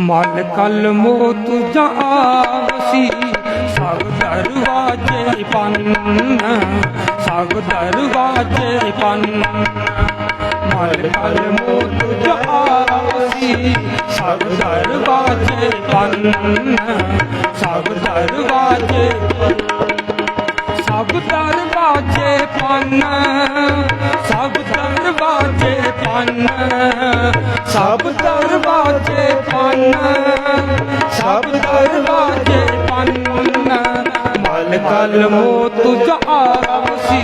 ਮਲ ਕਲ ਮੋਤ ਜਾਵਸੀ ਸਭ ਦਰਵਾਜੇ ਪੰਨ ਸਭ ਦਰਵਾਜੇ ਪੰਨ। ਮਲ ਕਲ ਮੋਤ ਜਾਵਸੀ ਸਭ ਦਰਵਾਜੇ ਪੰਨ। ਸਭ ਦਰਵਾਜੇ ਸਭ ਦਰਵਾਜੇ ਪੰਨ। ਸਭ ਦਰਵਾਜੇ ਪੰਨ। ਸਭ ਪੰਨ ਸਭ ਦਰਵਾਜੇ ਪੰਨ ਮਲ ਕਲ ਮੋਤ ਜਾਵਸੀ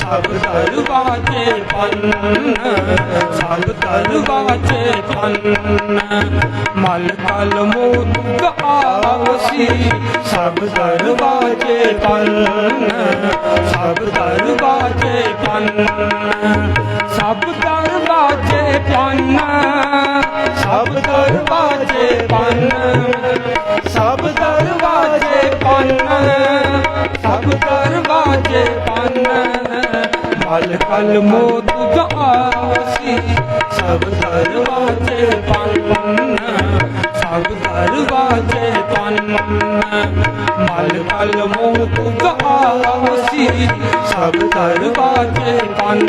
ਸਭ ਦਰਵਾਜੇ ਪੰਨ ਸਭ ਦਰਵਾਜੇ ਪੰਨ ਮਲ ਕਲ ਮੋਤ ਜਾਵਸੀ ਸਭ ਦਰਵਾਜੇ ਪੰਨ ਸਭ ਦਰਵਾਜੇ ਪੰਨ ਸਭ ਦਰਵਾਜੇ ਪੰਨ ਮਲ ਕਲ ਮੋਤ ਸਭ ਦਰਵਾਜੇ ਪੰਨ ਸਭ ਦਰਵਾਜੇ ਪੰਨ ਮਲ ਕਲ ਮੋਤ ਜਾਵਸੀ ਸਭ ਦਰਵਾਜੇ ਪੰਨ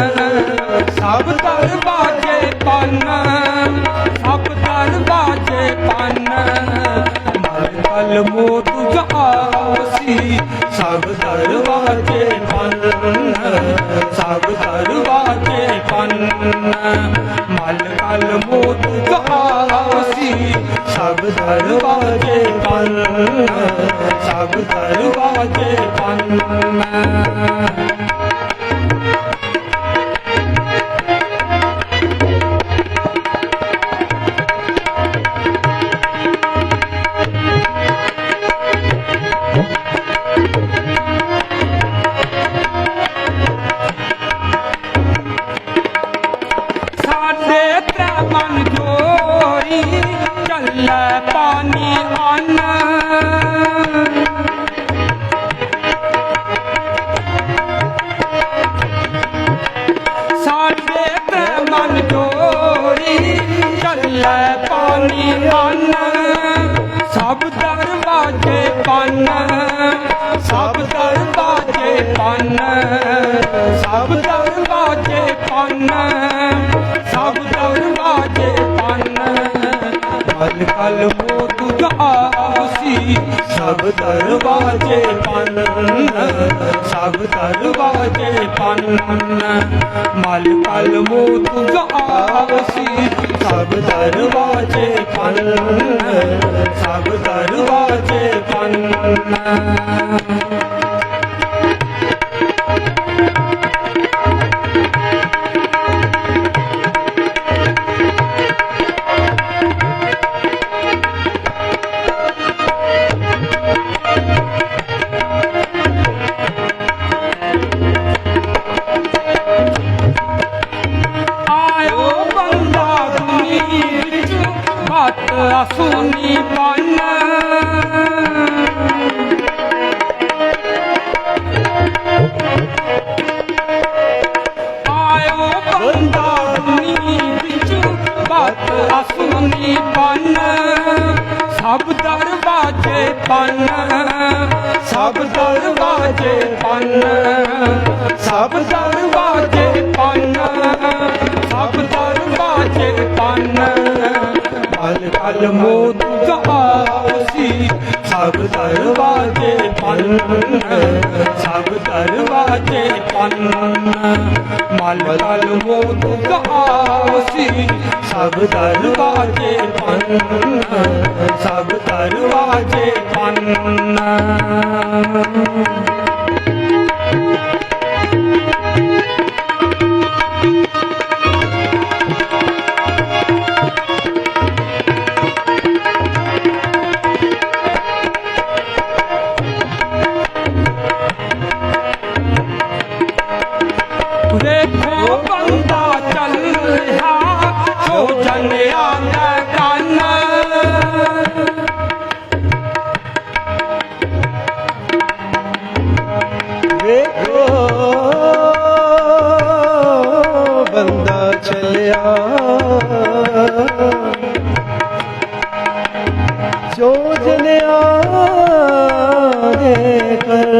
ਪੰਨ ਸਭ ਦਰਵਾਜੇ ਪੰਨ, ਸਭ ਦਰਵਾਜੇ ਪੰਨ। ਮਲ ਮੋਤ ਜਾਵਸੀ ਸਭ ਦਰਵਾਜੇ ਪੰਨ, ਸਭ ਦਰਵਾਜੇ ਪੰਨ। ਮਲ ਕਲ ਮੋਤ ਜਾਵਸੀ ਸਭ ਦਰਵਾਜੇ ਪੰਨ, ਸਭ ਦਰਵਾਜੇ ਪੰਨ। ਪਾਣੀ ਅੰਨ ਸਭ ਦਰਵਾਜੇ ਪੰਨ, ਸਭ ਦਰਵਾਜੇ ਪੰਨ, ਸਭ ਦਰਵਾਜੇ ਪੰਨ, ਸਭ ਦਰਵਾਜੇ ਪੰਨ। ਮਲ ਕਲ ਸਭ ਦਰਵਾਜੇ ਪੰਨ ਸਭ ਦਰਵਾਜੇ ਪੰਨ ਮਲ ਕਲ ਮੋਤ ਜਾਵਸੀ ਸਭ ਦਰਵਾਜੇ ਪੰਨ ਸਭ ਦਰਵਾਜੇ ਪੰਨ ਅਸੂਨੀ ਪੰਨ ਆਇਓ ਬੰਦਾ ਦੁਨੀ ਵਿੱਚ ਬਾਤ ਅਸੂਨੀ ਪੰਨ ਸਭ ਦਰਵਾਜੇ ਪੰਨ ਸਭ ਦਰਵਾਜੇ ਪਨ ਸਭ ਦਰਵਾਜੇ ਪਨ ਸਭ ਦਰਵਾਜੇ ਪੰਨ ਮਲ ਕਲ ਮੋਤ ਜਾਵਸੀ ਸੀ ਸਭ ਦਰਵਾਜੇ ਪੰਨ ਸਭ ਦਰਵਾਜੇ ਪੰਨ ਮਲ ਕਲ ਮੋਤ ਗਾਵਸੀ ਸਭ ਦਰਵਾਜੇ ਪੰਨ ਸਭ ਦਰਵਾਜੇ ਹੋ ਬੰਦਾ ਚੱਲਿਆ। ਜੋ ਜਨਿਆ ਦੇ ਕਰ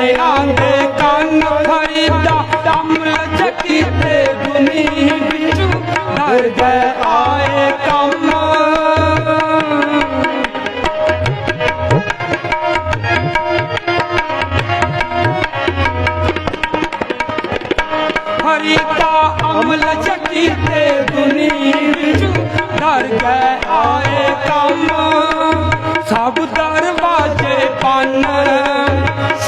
ਹੋ ਦੇ ਕੰਨ ਫਰੀਦਾ ਦਮਲ ਚੱਕੀ ਦੁਨੀ ਵਿੱਚ ਡਰ ਗਏ ਆਏ ਕੰਮ। ਹਰੀਤਾ ਅਮਲ ਚੱਕੀ ਤੇ ਦੁਨੀ ਵਿੱਚ ਡਰ ਗਏ ਆਏ ਕੰਮ। ਸਭ ਦਰਵਾਜੇ ਪੰਨ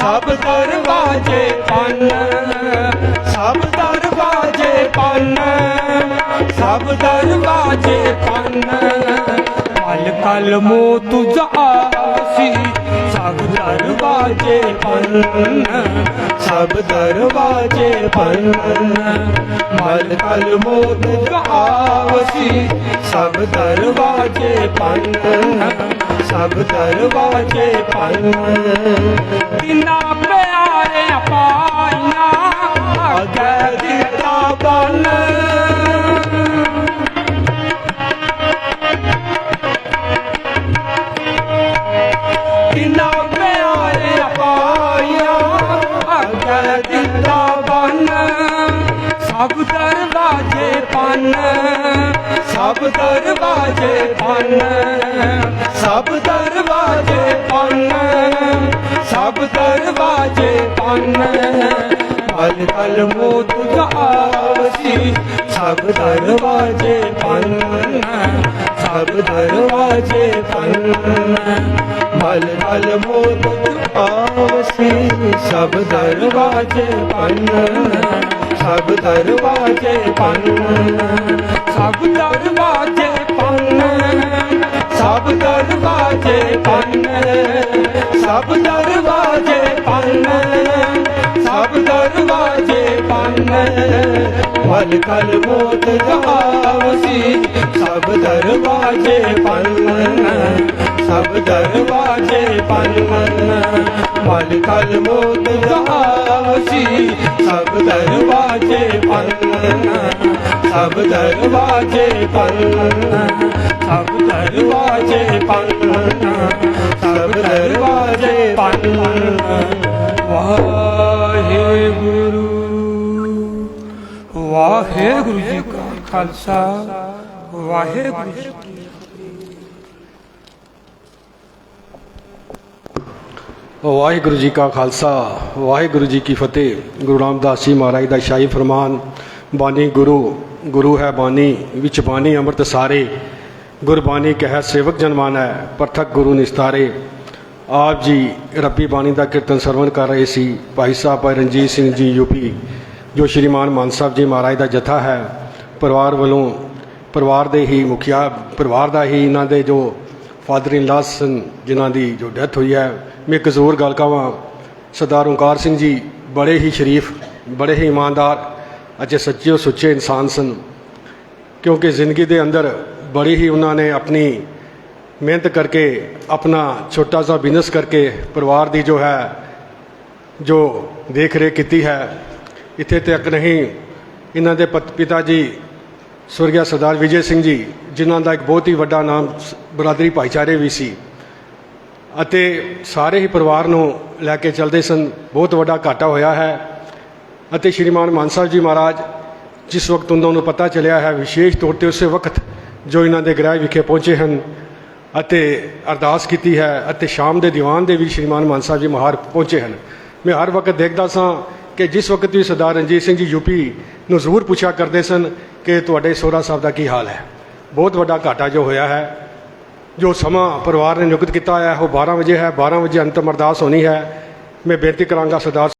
ਸਭ ਦਰਵਾਜੇ ਪੰਨ ਸਭ ਦਰਵਾਜੇ ਪੰਨ ਸਭ ਦਰਵਾਜੇ ਪੰਨ। ਕਲ ਕਲ ਮੋ ਤੁਝਾ ਸੀ ਸਭ ਦਰਵਾਜੇ ਪੰਨ, ਸਭ ਦਰਵਾਜੇ ਪੰਨ। ਮਲ ਕਲ ਮੋਤ ਗਾਵਸੀ ਸਭ ਦਰਵਾਜੇ ਪੰਨ, ਸਭ ਦਰਵਾਜੇ ਪੰਨ। ਤਿਨਾ ਸਭ ਦਰਵਾਜੇ ਪੰਨ, ਸਭ ਦਰਵਾਜੇ ਪੰਨ, ਸਭ ਦਰਵਾਜੇ ਪੰਨ, ਸਭ ਦਰਵਾਜੇ ਪੰਨ। ਪਲ ਪਲ ਮੋਤ ਗਾਵਸੀ ਸਭ ਦਰਵਾਜੇ ਪੰਨ, ਸਭ ਦਰਵਾਜੇ ਪੰਨ। ਮਲ ਮਲ ਮੋਤ ਆਵਸੀ ਸਭ ਦਰਵਾਜੇ ਪੰਨ। ਸਭ ਦਰਵਾਜੇ ਪੰਨ ਸਭ ਦਰਵਾਜੇ ਪੰਨ ਸਭ ਦਰਵਾਜੇ ਪੰਨ ਸਭ ਦਰਵਾਜੇ ਪੰਨ ਸਭ ਦਰਵਾਜੇ ਪੰਨ ਮਲ ਕਲ ਮੋਤ ਗਾਵਸੀ ਸਭ ਦਰਵਾਜੇ ਪੰਨ ਸਭ ਦਰਵਾਜੇ ਪੰਨ ਮਲ ਕਲ ਮੋਤ ਗਾਵਸੀ ਸਭ ਦਰਵਾਜੇ ਪੰਨ ਸਭ ਦਰਵਾਜੇ ਪੰਨ ਸਭ ਦਰਵਾਜੇ ਪੰਨ ਸਭ ਦਰਵਾਜੇ ਪੰਨ ਵਾਹਿਗੁਰੂ। ਵਾਹਿਗੁਰੂ ਜੀ ਕਾ ਖਾਲਸਾ, ਵਾਹਿਗੁਰੂ ਜੀ ਵਾਹਿਗੁਰੂ ਜੀ ਕਾ ਖਾਲਸਾ, ਵਾਹਿਗੁਰੂ ਜੀ ਕੀ ਫਤਿਹ। ਗੁਰੂ ਰਾਮਦਾਸ ਜੀ ਮਹਾਰਾਜ ਦਾ ਸ਼ਾਹੀ ਫਰਮਾਨ, ਬਾਣੀ ਗੁਰੂ ਗੁਰੂ ਹੈ ਬਾਣੀ, ਵਿੱਚ ਬਾਣੀ ਅੰਮ੍ਰਿਤ ਸਾਰੇ। ਗੁਰਬਾਣੀ ਕਹਿ ਸੇਵਕ ਜਨਮਾਨੈ ਪ੍ਰਥਕ ਗੁਰੂ ਨਿਸਤਾਰੇ। ਆਪ ਜੀ ਰੱਬੀ ਬਾਣੀ ਦਾ ਕੀਰਤਨ ਸਰਵਣ ਕਰ ਰਹੇ ਸੀ, ਭਾਈ ਸਾਹਿਬ ਭਾਈ ਰਣਜੀਤ ਸਿੰਘ ਜੀ ਯੂਪੀ ਜੋ ਸ਼੍ਰੀਮਾਨ ਮਾਨ ਸਾਹਿਬ ਜੀ ਮਹਾਰਾਜ ਦਾ ਜਥਾ ਹੈ, ਪਰਿਵਾਰ ਵੱਲੋਂ, ਪਰਿਵਾਰ ਦੇ ਹੀ ਮੁਖੀਆ, ਪਰਿਵਾਰ ਦਾ ਹੀ ਇਹਨਾਂ ਦੇ ਜੋ ਫਾਦਰ ਇਨ ਲਾਸ ਸਨ ਜਿਨ੍ਹਾਂ ਦੀ ਜੋ ਡੈਥ ਹੋਈ ਹੈ। ਮੈਂ ਇੱਕ ਜ਼ੋਰ ਗੱਲ ਕਹਾਂ, ਸਰਦਾਰ ਓਂਕਾਰ ਸਿੰਘ ਜੀ ਬੜੇ ਹੀ ਸ਼ਰੀਫ, ਬੜੇ ਹੀ ਇਮਾਨਦਾਰ ਅਤੇ ਸੱਚੇ ਸੁੱਚੇ ਇਨਸਾਨ ਸਨ। ਕਿਉਂਕਿ ਜ਼ਿੰਦਗੀ ਦੇ ਅੰਦਰ ਬੜੀ ਹੀ ਉਹਨਾਂ ਨੇ ਆਪਣੀ ਮਿਹਨਤ ਕਰਕੇ, ਆਪਣਾ ਛੋਟਾ ਜਿਹਾ ਬਿਜ਼ਨਸ ਕਰਕੇ ਪਰਿਵਾਰ ਦੀ ਜੋ ਹੈ, ਜੋ ਦੇਖ ਰੇਖ ਕੀਤੀ ਹੈ ਇੱਥੇ ਤੱਕ ਨਹੀਂ, ਇਹਨਾਂ ਦੇ ਪਤ- ਪਿਤਾ ਜੀ, ਸਵਰਗਿਆ ਸਰਦਾਰ ਵਿਜੇ ਸਿੰਘ ਜੀ, ਜਿਨ੍ਹਾਂ ਦਾ ਇੱਕ ਬਹੁਤ ਹੀ ਵੱਡਾ ਨਾਮ ਸ- ਬਰਾਦਰੀ ਭਾਈਚਾਰੇ ਵੀ ਸੀ ਅਤੇ ਸਾਰੇ ਹੀ ਪਰਿਵਾਰ ਨੂੰ ਲੈ ਕੇ ਚੱਲਦੇ ਸਨ, ਬਹੁਤ ਵੱਡਾ ਘਾਟਾ ਹੋਇਆ ਹੈ ਅਤੇ ਸ਼੍ਰੀਮਾਨ ਮਾਨ ਸਾਹਿਬ ਜੀ ਮਹਾਰਾਜ, ਜਿਸ ਵਕਤ ਉਹਨਾਂ ਨੂੰ ਪਤਾ ਚੱਲਿਆ ਹੈ, ਵਿਸ਼ੇਸ਼ ਤੌਰ ਤੇ ਉਸੇ ਵਕਤ ਜੋ ਇਹਨਾਂ ਦੇ ਗ੍ਰਹਿ ਵਿਖੇ ਪਹੁੰਚੇ ਹਨ ਅਤੇ ਅਰਦਾਸ ਕੀਤੀ ਹੈ ਅਤੇ ਸ਼ਾਮ ਦੇ ਦੀਵਾਨ ਦੇ ਵੀ ਸ਼੍ਰੀਮਾਨ ਮਾਨ ਸਾਹਿਬ ਜੀ ਮਹਾਰ ਪਹੁੰਚੇ ਹਨ। ਮੈਂ ਹਰ ਵਕਤ ਦੇਖਦਾ ਸਾਂ ਕਿ ਜਿਸ ਵਕਤ ਵੀ ਸਰਦਾਰ ਰਣਜੀਤ ਸਿੰਘ ਜੀ ਯੂਪੀ ਨੂੰ ਜ਼ਰੂਰ ਪੁੱਛਿਆ ਕਰਦੇ ਸਨ ਕਿ ਤੁਹਾਡੇ ਸੋਹਰਾ ਸਾਹਿਬ ਦਾ ਕੀ ਹਾਲ ਹੈ। ਬਹੁਤ ਵੱਡਾ ਘਾਟਾ ਜੋ ਹੋਇਆ ਹੈ, ਜੋ ਸਮਾਂ ਪਰਿਵਾਰ ਨੇ ਨਿਯੁਕਤ ਕੀਤਾ ਹੈ, ਉਹ 12 ਵਜੇ ਹੈ 12 ਵਜੇ ਅੰਤਮ ਅਰਦਾਸ ਹੋਣੀ ਹੈ। ਮੈਂ ਬੇਨਤੀ ਕਰਾਂਗਾ ਸਰਦਾਰ